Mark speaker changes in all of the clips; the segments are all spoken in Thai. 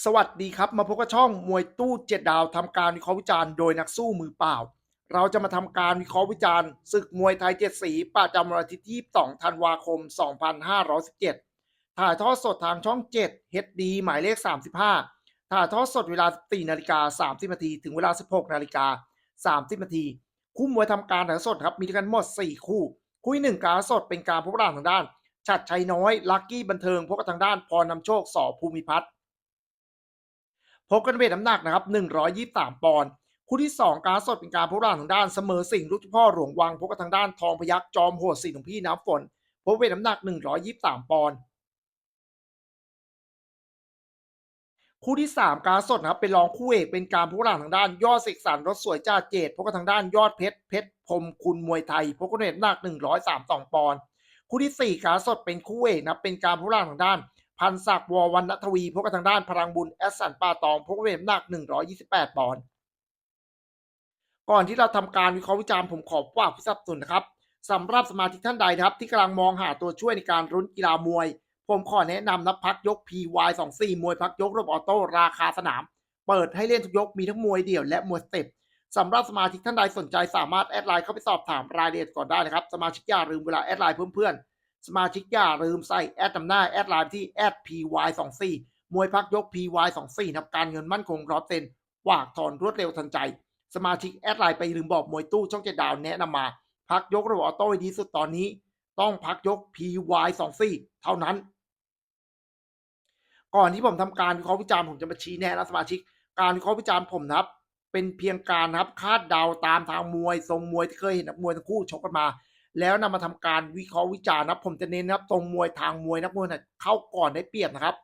Speaker 1: สวัสดีครับ มาพบกับช่องมวยตู้เจ็ดดาวทำการวิเคราะห์วิจารณ์โดยนักสู้มือเปล่า เราจะมาทำการวิเคราะห์วิจารณ์ศึกมวยไทยเจ็ดสีประจำวันอาทิตย์ที่2ธันวาคม 2517 ถ่ายทอดสดทางช่อง 7 HD หมายเลข 35 ถ่ายทอดสดเวลา 14นาฬิกา30นาทีถึงเวลา 16นาฬิกา30นาทีคู่มวยทำการถ่ายสดครับมีด้วยกันหมด 4 คู่ คู่หนึ่งการสดเป็นการพบกันทางด้านชัดชัยน้อยลักกี้บันเทิงพบกับทางด้านพรนำโชคสอภูมิพัฒน์ พบกันเวทน้ำหนักนะครับ123 ปอนด์คู่ที่ 2 การสดเป็นการพบร่าทางด้านเสมอสิ่งลูกพ่อหลวงวังพบกับทางด้านทองพยักจอมโหดสิงห์ของพี่น้ำฝนพบเวทน้ำหนัก 123 ปอนด์คู่ที่ 3 การสดนะครับเป็นรองคู่เอกเป็นการพบร่าทางด้านยอดเสกสรรรถสวยจ้าเจดพบกับทางด้านยอดเพชรเพชรพรมคุณมวยไทยพบกันเวทน้ำหนัก132 ปอนด์คู่ที่ 4 การสดเป็นคู่เอกนะเป็นการพบร่าทางด้าน พันศักดิ์ววรรณทวีพบกับทางด้านพลังบุญแอสสันปาตองพบกับเวทน้ำหนัก 128 ปอนด์ก่อนที่เราทำการวิเคราะห์วิจารณ์ผมขอฝากผู้สนับสนุนนะครับสำหรับสมาชิกท่านใดนะครับ ที่กำลังมองหาตัวช่วยในการรุ้นกีฬามวย ผมขอแนะนำนะพักยก PY24 มวยพักยกระบบออโต้ราคาสนาม เปิดให้เล่นทุกยกมีทั้งมวยเดี่ยวและมวยสเต็ปสำหรับสมาชิกท่านใดสนใจสามารถแอดไลน์เข้าไปสอบถามรายละเอียดก่อนได้นะครับ สมาชิกอย่าลืมเวลาแอดไลน์เพื่อนๆ สมาชิกอย่าลืมใส่แอดนำหน้าแอดไลน์ที่แอด @py24 มวยพักยก py24 นับการเงินมั่นคงร้อยเซนฝากถอนรวดเร็วทันใจ สมาชิกแอดไลน์ไปลืมบอกมวยตู้ช่องเจ็ดดาวแนะนำมา พักยกระบบออโต้ดีสุดตอนนี้ ต้องพักยก py24 เท่านั้น ก่อนที่ผมทำการวิเคราะห์วิจารณ์ผมจะมาชี้แนะนะสมาชิก การวิเคราะห์วิจารณ์ผมนะครับเป็นเพียงการนะครับคาดเดาตามทางมวย ทรงมวยที่เคยเห็นนักมวยทั้งคู่ชกกันมา แล้วนำมาทำการวิเคราะห์วิจารณ์นะผมจะเน้นนะครับทรงมวยทางมวยนักมวยเนี่ยเข้าก่อนได้เปรียบนะครับ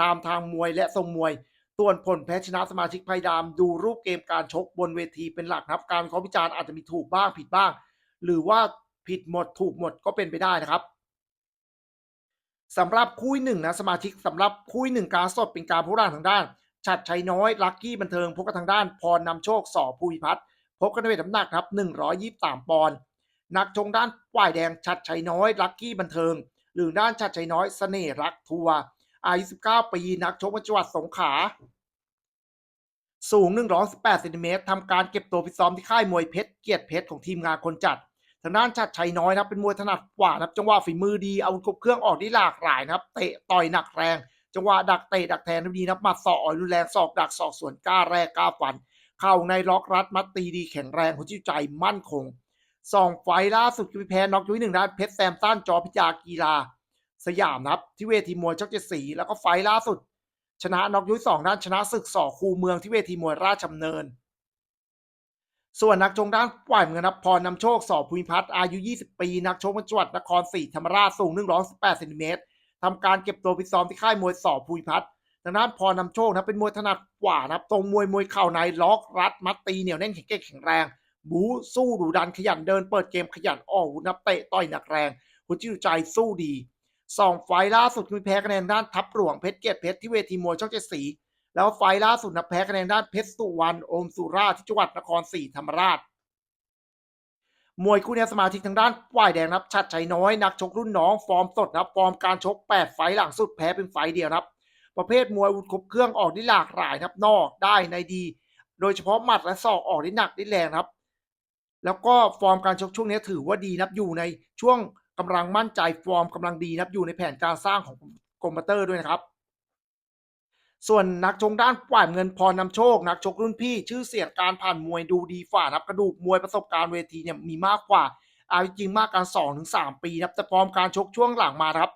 Speaker 1: ตามทางมวยและทรงมวย ส่วนผลแพ้ชนะสมาชิกพยายามดูรูปเกมการชกบนเวทีเป็นหลักนะครับ การวิเคราะห์วิจารณ์อาจจะมีถูกบ้างผิดบ้าง หรือว่าผิดหมดถูกหมดก็เป็นไปได้นะครับสำหรับคู่หนึ่งนะสมาชิกสำหรับคู่หนึ่งการสดเป็นการพูดทางด้านชัดชัยน้อย ลักกี้บันเทิงพบกับทางด้าน พรนำโชคสอภูมิพัฒน์พบกันในเวทน้ำหนักครับ123ปอนด์ นักชงด้านฝ่ายแดงชัดชัยน้อย ลักกี้บันเทิง หรือด้านชัดชัยน้อยเสน่ห์รักทัวร์อายุ 19 ปี นักชกจังหวัดสงขลาสูง 118เซนติเมตรทำการเก็บตัวฟิซ้อมที่ค่ายมวยเพชรเกียรติเพชรของทีมงานคนจัด ทางด้านชัดชัยน้อยนะครับเป็นมวยถนัดกว่านะครับจังหวะฝีมือดีเอาครบเครื่องออกได้หลากหลายนะครับเตะต่อยหนักแรง จังหวะดักเตะดักแทนดีนะครับมัดศอกอ่อยรุนแรงศอกดักศอกสวนกล้าแรกกล้าฟัน เข้าในล็อกรัดมัดตีดีแข็งแรงหัวจิตใจมั่นคง สองไฟล่าสุดคือแพ้น็อกยุ้ยหนึ่งด้านเพชรแซมตันจอพิจากีฬา สยามนะครับ ที่เวทีมวยช่องเจสีแล้วก็ไฟล่าสุด ชนะน็อกยุ้ยสองด้านชนะศึกสอคูเมืองที่เวทีมวยราชดำเนิน ส่วนนักชงด้านฝ่ายเมืองนะพรนำโชคสอบภูมิพัฒน์อายุ 20 ปี นักชกจังหวัดนครศรีธรรมราชสูง 118เซนติเมตรทำการเก็บตัวฟิซ้อมที่ค่ายมวยสอบภูมิพัฒน์ทางด้านพรนำโชคนะเป็นมวยถนัดกว่านะครับตรงมวยมวยเข่าในล็อกรัดมัดตีเหนียวแน่นแข็งเก่งแข็งแรง บูสู้ดุดันขยันเดินเปิดเกมขยันออกอาวุนับเตะต่อยหนักแรงหัวจิตใจสู้ดีสองไฟล่าสุดคือแพ้คะแนนด้านทัพหลวงเพชรเกียรติเพชรที่เวทีมวยช่องเจ็ดสี แล้วไฟล่าสุดนะแพ้คะแนนด้านเพชรสุวรรณโอมสุราชที่จังหวัดนครศรีธรรมราช มวยคู่นี้สมาชิกทางด้านฝ่ายแดงนับชัดชัยน้อยนักชกรุ่นน้องฟอร์มสดนะฟอร์มการชก 8 ไฟหลังสุดแพ้เป็นไฟเดียวนะครับ ประเภทมวยอาวุธครบเครื่องออกได้หลากหลายนะครับนอกได้ในดี โดยเฉพาะหมัดและศอกออกได้หนักได้แรงนะครับ แล้วก็ฟอร์มการชกช่วงนี้ถือว่าดีนับอยู่ในช่วงกำลังมั่นใจฟอร์มกำลังดีนับอยู่ในแผนการสร้างของโปรมเตอร์ด้วยนะครับ ส่วนนักชงด้านฝ่ายเงินพรนำโชค นักชกรุ่นพี่ ชื่อเสียงการผ่านมวยดูดีฝ่านับกระดูกมวยประสบการณ์เวทีเนี่ยมีมากกว่าอาจริงมากกัน2อถึงสปีนะครับแต่ฟอร์มการชกช่วงหลังมาครับ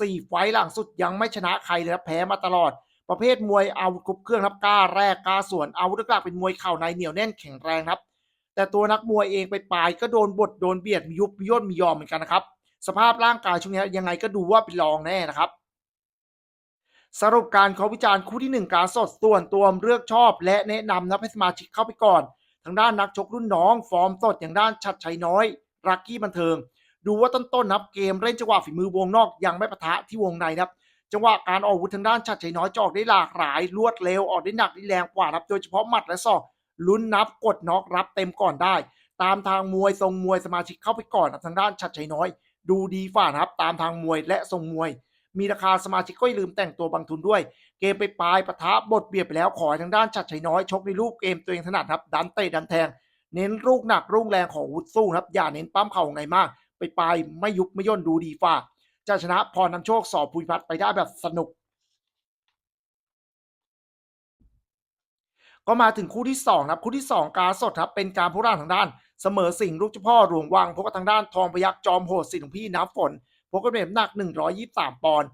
Speaker 1: สี่ไฟล์หลังสุดยังไม่ชนะใครเลยครับแพ้มาตลอด ประเภทมวยอาวุธครบเครื่องครับกล้าแรกกล้าสวนอาวุธหลักเป็นมวยเข่าในเหนียวแน่นแข็งแรงครับ แต่ตัวนักมวยเองไปปลายก็โดนบดโดนเบียดมียุบมีย่นมียอมเหมือนกันนะครับ สภาพร่างกายช่วงนี้ยังไงก็ดูว่าเป็นรองแน่นะครับ สรุปการขาวิจารณ์คู่ที่หนึ่งการสดส่วนตัวเลือกชอบ และแนะนำนะให้สมาชิกเข้าไปก่อน ทางด้านนักชกรุ่นน้อง ฟอร์มสดอย่างด้านชัดชัยน้อย รักกี้บันเทิง ดูว่าต้นๆนับเกมเล่นจังหวะฝีมือวงนอกยังไม่ปะทะที่วงในนะครับจังหวะการออกวุธทางด้านชัดชัยน้อยจออกได้หลากหลายรวดเร็วออกได้หนักได้แรงกว่าครับโดยเฉพาะหมัดและศอก ลุ้นนับกดน็อกรับเต็มก่อนได้ ตามทางมวยทรงมวยสมาชิกเข้าไปก่อนทางด้านชัดชัยน้อย ดูดีฝ่านะครับ ตามทางมวยและทรงมวย มีราคาสมาชิกก็อย่าลืมแต่งตัวบางทุนด้วย เกมไปปลายปะทะบทเบียดไปแล้วขอให้ทางด้านชัดชัยน้อยชกในรูปเกมตัวเองถนัดครับดันเตะดันแทง เน้นลูกหนักลูกแรงของวุฒสู้ครับอย่าเน้นปั้มเข่าไงมาก ไปปลายไม่ยุบไม่ย่นดูดีฝ่าจะชนะพรนำโชคสอบภูมิพัฒน์ไปได้แบบสนุก ก็มาถึงคู่ที่2ครับคู่ที่ 2 การสดครับเป็นการพูร่างทางด้าน เสมอสิ่งห์ลูกเจ้าพ่อหลวงวังพบกับทางด้านทองพยักจอมโหดสิทธิ์ของพี่น้ำฝนพบกันเป็นน้ำหนัก 123 ปอนด์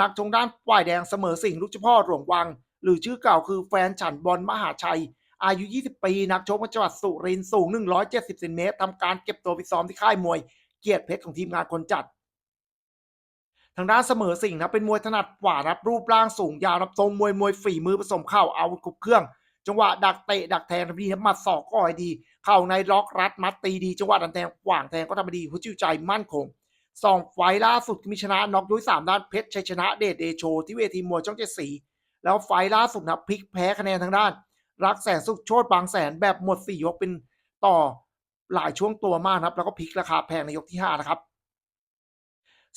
Speaker 1: นักชงด้านฝ่ายแดงเสมอสิ่งห์ลูกเจ้าพ่อหลวงวัง หรือชื่อเก่าคือแฟนฉันบอลมหาชัย อายุ 20 ปี นักชกมาจังหวัดสุรินทร์สูง 170เซนติเมตรทำการเก็บตัวไปซ้อมที่ค่ายมวย เกียรติเพชรของทีมงานคนจัด ทางด้านเสมอสิ่งห์นะเป็นมวยถนัดขวารับรูปร่างสูงยาวรับทรงมวยมวยฝีมือผสมเข่าอาวุธครบเครื่อง จังหวะดักเตะดักแทงทำดีน้ำมัดศอกก็ให้ดี เข่าในล็อกรัดมัดตีดี จังหวะดันแทงขวางแทงก็ทำดีหัวจิตใจมั่นคงสองไฟล่าสุดมีชนะน็อกด้วยสามด้านเพชรชัยชนะเดชเดโช ที่เวทีมวยช่องเจ็ดสีแล้วไฟล่าสุดนะพลิกแพ้คะแนนทางด้าน รักแสนสุขโชดบางแสนแบบหมดสี่ยกเป็นต่อหลายช่วงตัวมากนะครับ แล้วก็พลิกราคาแพงในยกที่ห้านะครับ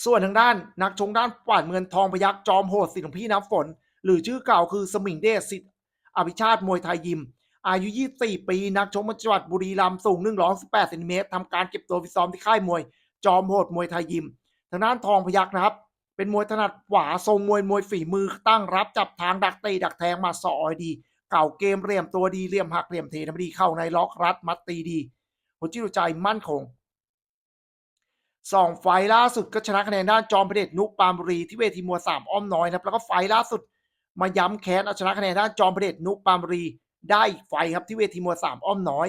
Speaker 1: ส่วนทางด้านนักชงด้านป่านเมืองทองพยักจอมโหดสิทธิ์ของพี่น้ำฝน หรือชื่อเก่าคือสมิงเดชสิทธิ์ อภิชาติมวยไทยยิม อายุ 24 ปี นักชกมาจังหวัดบุรีรัมย์สูง 118เซนติเมตรทำการเก็บตัวฟิตซ้อมที่ค่ายมวย จอมโหดมวยไทยยิม ทางด้านทองพยักนะครับ เป็นมวยถนัดขวาทรงมวยมวยฝีมือตั้งรับจับทางดักเตะดักแทงมาสอยดี เก่าเกมเหลี่ยมตัวดีเหลี่ยมหักเหลี่ยมเททำดีเข้าในล็อกรัดมัดตีดีหัวจิตใจมั่นคงสองไฟล์ล่าสุดก็ชนะคะแนนด้านจอมพระเดชนุกปามบุรีที่เวทีมวยสามอ้อมน้อยนะครับแล้วก็ไฟล์ล่าสุด มาย้ำแค้นเอาชนะคะแนนด้านจอมพระเดชนุกปามรีได้อีกไฟครับที่เวทีมวยสามอ้อมน้อย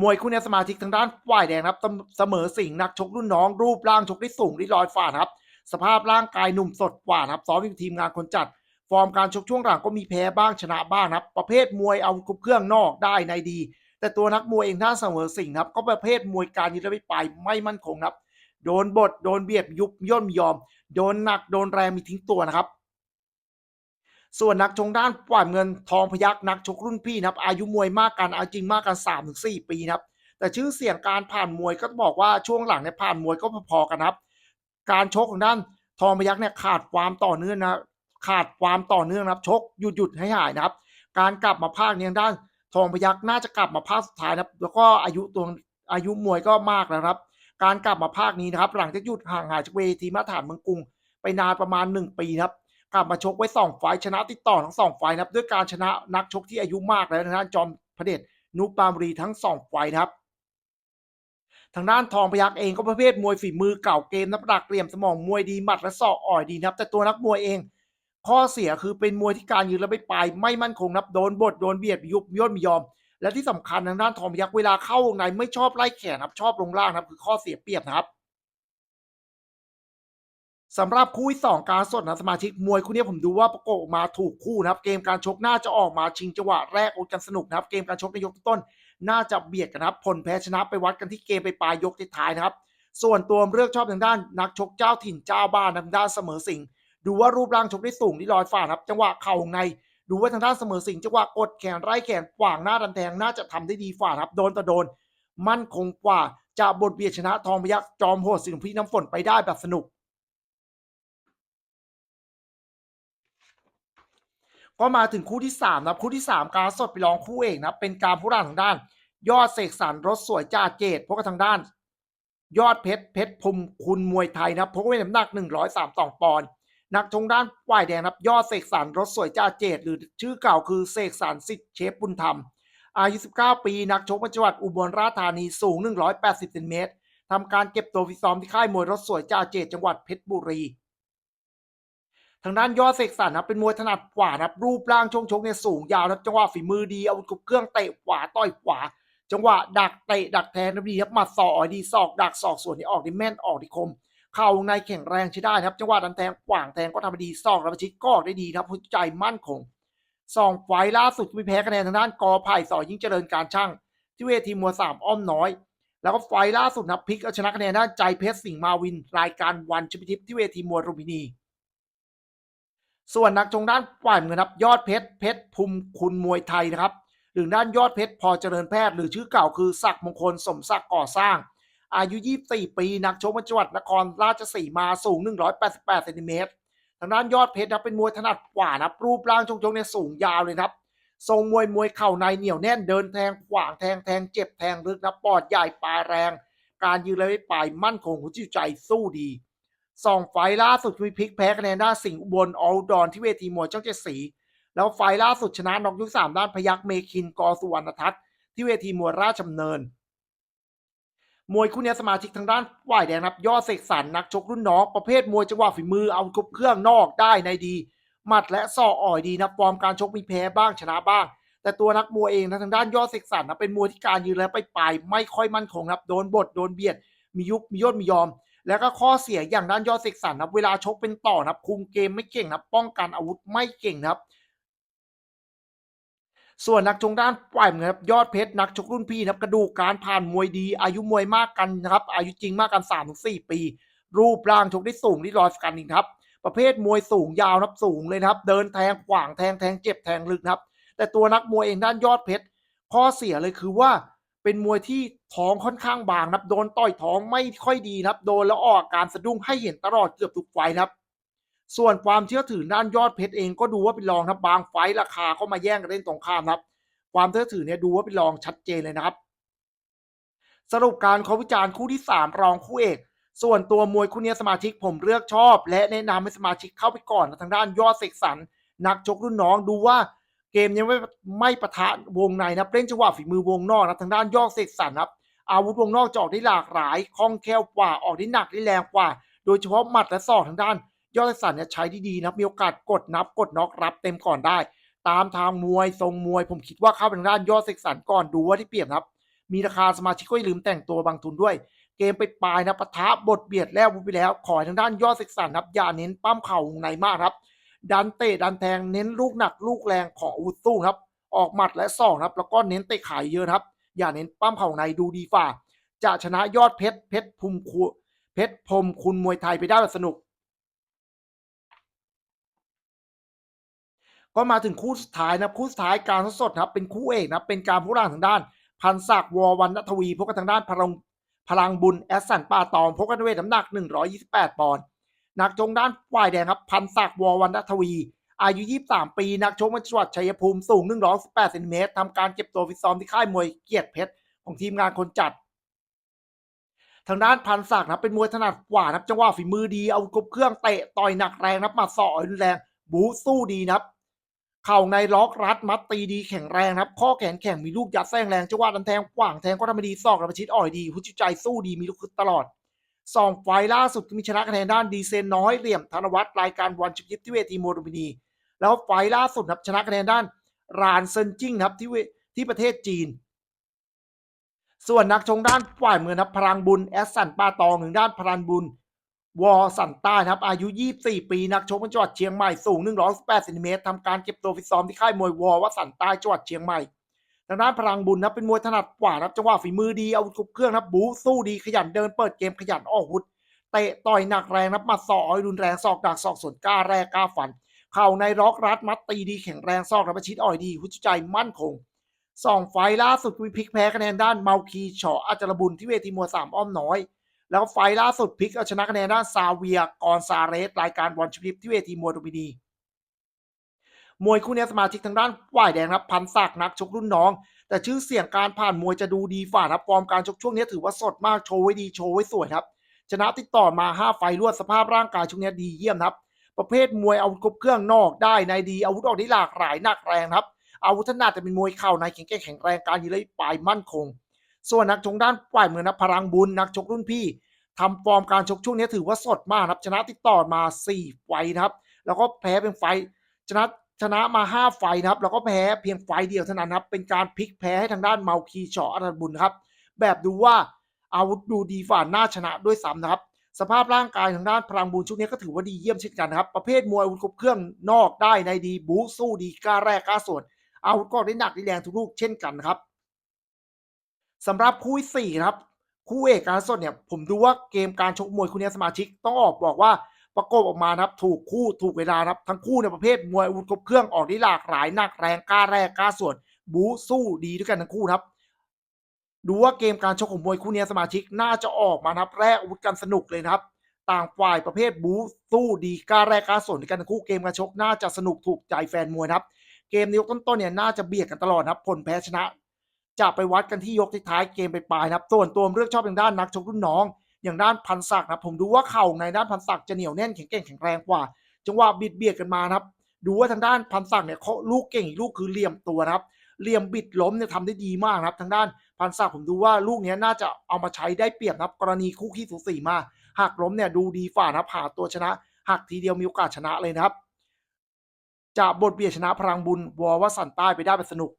Speaker 1: มวยคู่นี้สมาชิกทางด้านฝ่ายแดงครับเสมอสิงนักชกรุ่นน้อง รูปร่างชกได้สูงได้ลอยฝ่าครับ สภาพร่างกายหนุ่มสดกว่านะครับซ้อมอยู่ทีมงานคนจัด ฟอร์มการชกช่วงหลังก็มีแพ้บ้างชนะบ้างครับ ประเภทมวยเอาครบเครื่องนอกได้ในดี แต่ตัวนักมวยเองท่านเสมอสิ่งครับ ก็ประเภทมวยการยืนระยะไปไม่มั่นคงครับ โดนบทโดนเบียดยุบย่นยอม โดนหนักโดนแรงมีทิ้งตัวนะครับ ส่วนนักชงด้านฝ่ายเงินทองพยักนักชกรุ่นพี่นะครับ อายุมวยมากกันอาจริงมากกัน3าถึงสปีนะครับ แต่ชื่อเสียงการผ่านมวยก็ต้องบอกว่าช่วงหลังเนี่ยผ่านมวยก็พอๆกันครับ การชกของด้านทองพยักเนี่ยขาดความต่อเนื่องนะขาดความต่อเนื่องนะครับ ชกหยุดหยุดให้หายนะครับ การกลับมาภาคเนี่ยด้านทองพยักน่าจะกลับมาภาคสุดท้ายนะครับ แล้วก็อายุตัวอายุมวยก็มากแล้วครับ การกลับมาภาคนี้นะครับ หลังจากหยุดห่างหายจากเวทีมาตรฐานเมืองกรุง ไปนานประมาณ 1 ปีครับ กลับมาชกไว้2ไฟชนะติดต่อทั้ง2ไฟนะครับ ด้วยการชนะนักชกที่อายุมากแล้วนะด้านจอมพระเดชนุปามบุรีทั้ง2ไฟนะครับ ทางด้านทองพยักเองก็ประเภทมวยฝีมือเก่าเกมนับดักเหลี่ยมสมองมวยดีหมัดและศอกอ่อยดีนะครับ แต่ตัวนักมวยเอง ข้อเสียคือเป็นมวยที่การยืนแล้วไม่ไป ไม่มั่นคงนับโดนบดโดนเบียดยุบย่นไม่ยอม และที่สำคัญทางด้านทองพยักเวลาเข้าวงในไม่ชอบไล่แขนครับชอบลงล่างครับคือข้อเสียเปรียบนะครับ สำหรับคู่ที่สองการสดนะสมาชิกมวยคู่นี้ผมดูว่าประกบออกมาถูกคู่นะครับ เกมการชกน่าจะออกมาชิงจังหวะแรกโอกันสนุกนะครับ เกมการชกในยกต้น น่าจะเบียดกันนะครับผลแพ้ชนะไปวัดกันที่เกมไปปลายยกท้ายนะครับ ส่วนตัวเลือกชอบทางด้าน นักชกเจ้าถิ่นเจ้าบ้านทางด้านเสมอสิงดูว่ารูปร่างชกได้สูงที่ลอยฝ่านะครับ จังหวะเข่าใน ดูว่าทางด้านเสมอสิงจังหวะกดแขนไล่แขนขวางหน้าดันแทงน่าจะทำได้ดีฝ่านะครับโดนต่อโดน มั่นคงกว่าจะบทเบียดชนะทองพยักจอมโหดสิงพี่น้ำฝนไปได้แบบสนุก ก็มาถึงคู่ที่3นะคู่ที่ 3 การสดไปรองคู่เอกนะเป็นการผู้ร่างทางด้าน ยอดเสกสรรรถสวยจ่าเจดพบกับทางด้าน ยอดเพชรเพชรภูมิคุณมวยไทยนะครับพบกับน้ำหนัก 132 ปอนด์นักชงด้านฝ่ายแดงนะครับยอดเสกสรรรถสวยจ่าเจดหรือชื่อเก่าคือเสกสรรสิทธิ์เชฟบุญธรรม อายุ 19 ปี นักชกจังหวัดอุบลราชธานีสูง 180เซนติเมตรทำการเก็บตัวฟิซ้อมที่ค่ายมวยรถสวยจ่าเจดจังหวัดเพชรบุรี ทางด้านยอดเสกสรรนะเป็นมวยถนัดขวานะครับรูปร่างช่วงชกเนี่ยสูงยาวนะครับจังหวะฝีมือดีเอาวุบเครื่องเตะขวาต่อยขวา จังหวะดักเตะดักแทงนะดีครับหมัดศอกดีศอกดักศอกส่วนนี้ออกดีแม่นออกดีคมเข่าในแข็งแรงใช้ได้นะครับ จังหวะดันแทงขวางแทงก็ทำด้ดีศอกระชิดก็ออกได้ดีนะครับหัวใจมั่นคงสองไฟล่าสุดมีแพ้คะแนนทางด้านกอไผ่สอยิ่งเจริญการช่าง ที่เวทีมวยสามอ้อมน้อย แล้วก็ไฟล่าสุดนะพลิกเอาชนะคะแนนด้านใจเพชรสิงห์มาวิน รายการวันชมเปี้ยนชิพที่เวทีมวยรุมพินี ส่วนนักชงด้านฝ่ายเงินครับ ยอดเพชรเพชรภูมิคุณมวยไทยนะครับหรือด้านยอดเพชรพอเจริญแพทย์หรือชื่อเก่าคือศักมงคลสมศักดิ์ก่อสร้าง อายุ 24 ปีนักชกมาจังหวัดนครราชสีมาสูง 188เซนติเมตรทางด้านยอดเพชรนะเป็นมวยถนัดขวานะรูปร่างชงๆเนี่ยสูงยาวเลยครับทรงมวยมวยเข่าในเหนียวแน่นเดินแทงขวางแทงแทงเจ็บแทงลึกนะปอดใหญ่ปลายแรง การยืนระยะปลายมั่นคงหัวจิตใจสู้ดี สองไฟล่าสุดมีพลิกแพ้คะแนนด้านสิงห์อุบลออลดอนที่เวทีมวยช่องเจ็ดสี แล้วไฟล่าสุดชนะนอกยุคสามด้านพยักเมคินกอสุวรรณทัศน์ที่เวทีมวยราชดำเนิน มวยคู่นี้สมาชิกทางด้านฝ่ายแดงนับยอดเสกสรรนักชกรุ่นน้องประเภทมวยจังหวะฝีมือเอาครบเครื่องนอกได้ในดีหมัดและศอกอ่อยดีนะฟอร์มการชกมีแพ้บ้างชนะบ้าง แต่ตัวนักมวยเองนะทางด้านยอดเสกสรรนะเป็นมวยที่การยืนและไปปลายไม่ค่อยมั่นคงครับโดนบดโดนเบียดมียุบมียอดมียอม แล้วก็ข้อเสียอย่างด้านยอดเสกสรรนะเวลาชกเป็นต่อนะคุมเกมไม่เก่งนะป้องกันอาวุธไม่เก่งนะครับ ส่วนนักชกด้านฝ่ายมือครับยอดเพชรนักชกรุ่นพี่นะครับกระดูกการผ่านมวยดี อายุมวยมากกันนะครับ อายุจริงมากกัน3าถึงสปี รูปร่างชกได้สูงที่รอยกันอีกครับ ประเภทมวยสูงยาวนะครับสูงเลยนะครับ เดินแทงขวางแทงแทงเจ็บแทงลึกนะครับ แต่ตัวนักมวยเองด้านยอดเพชรข้อเสียเลยคือว่า เป็นมวยที่ท้องค่อนข้างบางนะครับโดนต่อยท้องไม่ค่อยดีนะครับโดนแล้วออกอาการสะดุ้งให้เห็นตลอดเกือบทุกไฟครับ ส่วนความเชื่อถือด้านยอดเพชรเองก็ดูว่าเป็นรองครับบางไฟล์ราคาก็มาแย่งกันเล่นตรงข้ามครับ ความเชื่อถือเนี่ยดูว่าเป็นรองชัดเจนเลยนะครับสรุปการเขาวิจารณ์คู่ที่ 3 รองคู่เอก ส่วนตัวมวยคู่นี้สมาชิกผมเลือกชอบ และแนะนำให้สมาชิกเข้าไปก่อนนะทางด้านยอดเสกสรรนักชกรุ่นน้องดูว่า เกมยังไม่ไม่ปะทะวงในนะเล่นจังหวะฝีมือวงนอกนะทางด้านยอดเสกสรรครับ อาวุธวงนอกจะออกได้หลากหลายคล่องแคล่วกว่าออกได้หนักได้แรงกว่า โดยเฉพาะหมัดและศอกทางด้าน ยอดเสกสรรเนี่ยใช้ด้ดีนะมีโอกาสกดนับกดน็อกรับเต็มก่อนได้ ตามทางมวยทรงมวย ผมคิดว่าเข้าไปทางด้านยอดเสกสรรก่อนดูว่าที่เปรียบนะครับ มีราคาสมาชิกก็อย่าลืมแต่งตัวบางทุนด้วย เกมไปปลายนะปะทะบทเบียดแล้วไปแล้ว ขอทางด้านยอดเสกสรรครับอย่าเน้นปั้มเข่าวงในมากครับ ดันเตะดันแทงเน้นลูกหนักลูกแรงของอาวุธสู้ครับ ออกหมัดและศอกครับ แล้วก็เน้นเตะขายเยอะครับ อย่าเน้นปั้มเข่าในดูดีฝ่า จะชนะยอดเพชรเพชรภูมิคุเพชรพรมคุณมวยไทยไปได้แบบสนุก ก็มาถึงคู่สุดท้ายนะคู่สุดท้ายการสดครับ เป็นคู่เอกนะเป็นการพูดร่างทางด้าน พันศักดิ์วอวันนทวีพบกันทางด้านพลังพลังบุญแอสสันป่าตองพบกันด้วยเวทน้ำหนัก 128 ปอนด์ นักชงด้านฝ่ายแดงครับพันศักดิ์วอวันทวี อายุ 23 ปีนักชกมาจังหวัดชัยภูมิสูง 118เซนติเมตรทำการเก็บตัวฟิตซ้อมที่ค่ายมวยเกียรติเพชรของทีมงานคนจัด ทางด้านพันศักดิ์นะเป็นมวยถนัดกว่านะครับจังหวะฝีมือดีเอากบเครื่องเตะต่อยหนักแรงนะครับมาสอยรุนแรงบูสู้ดีนะครับเข่าในล็อกรัดมัดตีดีแข็งแรงนะครับ ข้อแขนแข็งมีลูกยัดแซงแรงจังหวะดันแทงกว่างแทงก็ทำดีซอกระประชิดอ่อยดีหัวจิตใจสู้ดีมีลูกคึกตลอด สองไฟล่าสุดมีชนะคะแนนด้านดีเซนน้อยเหลี่ยมธนวัฒน์รายการวันชิปยิปที่เวทีโมโดมินี แล้วไฟล่าสุดครับชนะคะแนนด้านรานเซนจิ้งครับที่ที่ประเทศจีน ส่วนนักชงด้านฝ่ายเมือนะครับพลังบุญแอสสันปาตองหนึ่งด้านพลังบุญวอสันใต้นะครับอายุ 24 ปีนักชกจังหวัดเชียงใหม่สูง 118เซนติเมตรทำการเก็บตัวฟิตซ้อมที่ค่ายมวยวอวสันใต้จังหวัดเชียงใหม่ ทางด้านพลังบุญนะเป็นมวยถนัดกว่านับจังหวะฝีมือดีอาวุธครบเครื่องนับบู๊สู้ดีขยันเดินเปิดเกมขยันออกอาวุธเตะต่อยหนักแรงนับมาสอกรุนแรงศอกดักศอกสวนกล้าแรกกล้าฟัน เข่าในล็อกรัดมัดตีดีแข็งแรงซอกระประชิดอ่อยดีหัวใจมั่นคงสองไฟล่าสุดมีพลิกแพ้คะแนนด้านเมาคีเฉาะอาจารบุญที่เวทีมวยสามอ้อมน้อย แล้วไฟล่าสุดพลิกเอาชนะคะแนนด้านซาเวียกอนซาเรสรายการบอลชิปที่เวทีมวยโดมินี มวยคู่นี้สมาชิกทางด้านฝ่ายแดงครับพันศักนักชกรุ่นน้อง แต่ชื่อเสียงการผ่านมวยจะดูดีฝ่าครับฟอร์มการชกช่วงนี้ถือว่าสดมากโชว์ไว้ดีโชว์ไว้สวยครับชนะติดต่อมา 5 ไฟล์รวดสภาพร่างกายช่วงนี้ดีเยี่ยมครับ ประเภทมวยอาวุธครบเครื่องนอกได้ในดีอาวุธออกได้หลากหลายหนักแรงครับอาวุธถนัดจะเป็นมวยเข่าในแข็งแกร่งแข็งแรงการยืนระยปลายมั่นคง ส่วนนักชกด้านฝ่ายเมือนะพลังบุญนักชกรุ่นพี่ทำฟอร์มการชกช่วงนี้ถือว่าสดมากครับชนะติดต่อมา 4 ไฟนะครับ แล้วก็แพ้เป็นไฟชนะ ชนะมา 5 ไฟนะครับ แล้วก็แพ้เพียงไฟเดียวเท่านั้นครับ เป็นการพลิกแพ้ให้ทางด้านเมาคีเฉาะอัตบุญครับ แบบดูว่าอาวุธดูดีฝ่าน่าชนะด้วยซ้ำนะครับ สภาพร่างกายทางด้านพลังบุญช่วงนี้ก็ถือว่าดีเยี่ยมเช่นกันครับ ประเภทมวยอาวุธครบเครื่องนอกได้ในดีบู๊สู้ดีกล้าแรกกล้าส่วนอาวุธก็ได้หนักได้แรงทุกลูกเช่นกันครับสำหรับคู่ที่สี่ครับคู่เอกการสดเนี่ยผมดูว่าเกมการชกมวยคู่นี้สมาชิกต้องออกบอกว่า ประกบออกมานะครับถูกคู่ถูกเวลาครับทั้งคู่ในประเภทมวยอาวุธครบเครื่องออกได้หลากหลายหนักแรงกล้าแรกกล้าส่วนบู๊สู้ดีด้วยกันทั้งคู่ครับ ดูว่าเกมการชกของมวยคู่นี้สมาชิกน่าจะออกมานะครับแรกอาวุธกันสนุกเลยนะครับ ต่างฝ่ายประเภทบู๊สู้ดีกล้าแรกกล้าสนในกันทั้งคู่เกมการชกน่าจะสนุกถูกใจแฟนมวยครับ เกมในยกต้นๆเนี่ยน่าจะเบียดกันตลอดครับผลแพ้ชนะ จะไปวัดกันที่ยกท้ายเกมไปปลายครับ ส่วนตัวเลือกชอบทางด้านนักชกรุ่นน้อง อย่างด้านพันศักดิ์นะครับผมดูว่าเข่าในด้านพันศักดิ์จะเหนียวแน่นแข็งแกร่งแข็งแรงกว่า จังหวะบิดเบียดกันมานะครับ ดูว่าทางด้านพันศักดิ์เนี่ยเขาลูกเก่งอีกลูกคือเหลี่ยมตัวนะครับเหลี่ยมบิดล้มเนี่ยทำได้ดีมากนะครับ ทางด้านพันศักดิ์ผมดูว่าลูกเนี้ยน่าจะเอามาใช้ได้เปรียบนะครับ กรณีคู่ขี้สูสีมาหักล้มเนี่ยดูดีฝ่านะผ่าตัวชนะหักทีเดียวมีโอกาสชนะเลยนะครับ จะบทเบียดชนะพลังบุญวอว่าสันใต้ไปได้แบบสนุก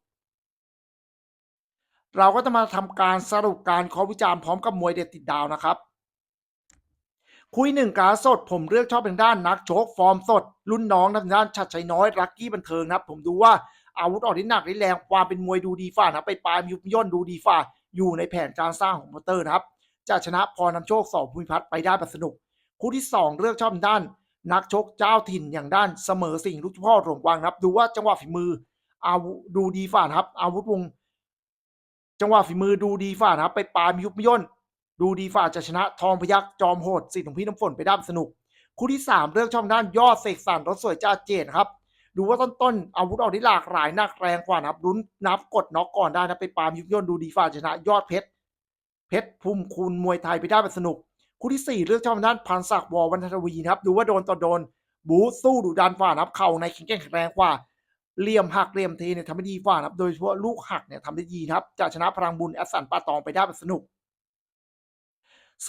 Speaker 1: เราก็จะมาทำการสรุปการเคอวิจารณ์พร้อมกับมวยเด็ดติดดาวนะครับ คุยหนึ่งการสดผมเลือกชอบเป็นด้านนักโชกฟอร์มสด รุ่นน้องทางด้านชัดชัยน้อยรักกี้บันเทิงนะครับ ผมดูว่าอาวุธออกที่หนักที่แรงความเป็นมวยดูดีฝ่านะไปปลายยุบย่นดูดีฝ่าอยู่ในแผนการสร้างของโปรโมเตอร์นะครับ จะชนะพรนำโชคสองภูมิพัฒน์ไปได้แบบสนุก คู่ที่สองเลือกชอบด้าน นักชกเจ้าถิ่นอย่างด้านเสมอสิ่งลูกพ่อหลวงวังนะครับ ดูว่าจังหวะฝีมืออาวุธดูดีฝ่านะครับ อาวุธวง จังหวะฝีมือดูดีฝ่านะครับ ไปปลายยุบย่น ดูดีฝ่าจะชนะทองพยักจอมโหดสิทธิ์ของพี่น้ำฝนไปได้สนุก คู่ที่สามเลือกช่องด้านยอดเสกสรรรถสวยจ้าเจนครับ ดูว่าต้นๆอาวุธออกที่หลากหลายหนักแรงกว่านะครับรุ้นนับกดน็อกก่อนได้นะไปปามยุบย่นดูดีฝ่าชนะยอดเพชรเพชรภูมิคุณมวยไทยไปได้แบบสนุก คู่ที่สี่เลือกช่องด้านพันศักดิ์วอวันทวีนะครับดูว่าโดนต่อโดน บูสู้ดุดันฝ่านะครับเข่าในแข็งแกร่งแข็งแรงกว่าเหลี่ยมหักเหลี่ยมเทเนี่ยทำได้ดีฝ่านะครับ โดยเฉพาะลูกหักเนี่ยทำได้ดีครับ จะชนะพลังบุญแอสสันปาตองไปได้แบบสนุก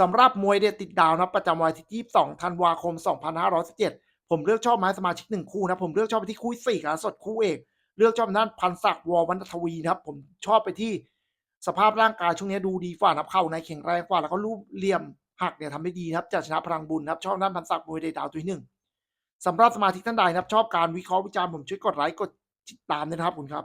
Speaker 1: สำหรับมวยเด็ดติดดาวนะประจำวันที่ 22 ธันวาคม 2517 ผมเลือกชอบไม้สมาชิกหนึ่งคู่นะผมเลือกชอบไปที่คู่สี่การสดคู่เอก เลือกชอบด้านพันศักดิ์วอวันทวีนะครับ ผมชอบไปที่สภาพร่างกายช่วงนี้ดูดีฝ่านับเข้าในแข็งแรงกว่าแล้วก็รูปเหลี่ยมหักเนี่ยทำได้ดีนะครับจะชนะพลังบุญนะครับชอบด้านพันศักดิ์มวยเด็ดดาวตัวที่หนึ่งสำหรับสมาชิกท่านใดนะครับ ชอบการวิเคราะห์วิจารณ์ผมช่วยกดไลค์กดติดตามด้นะครับคุณครับ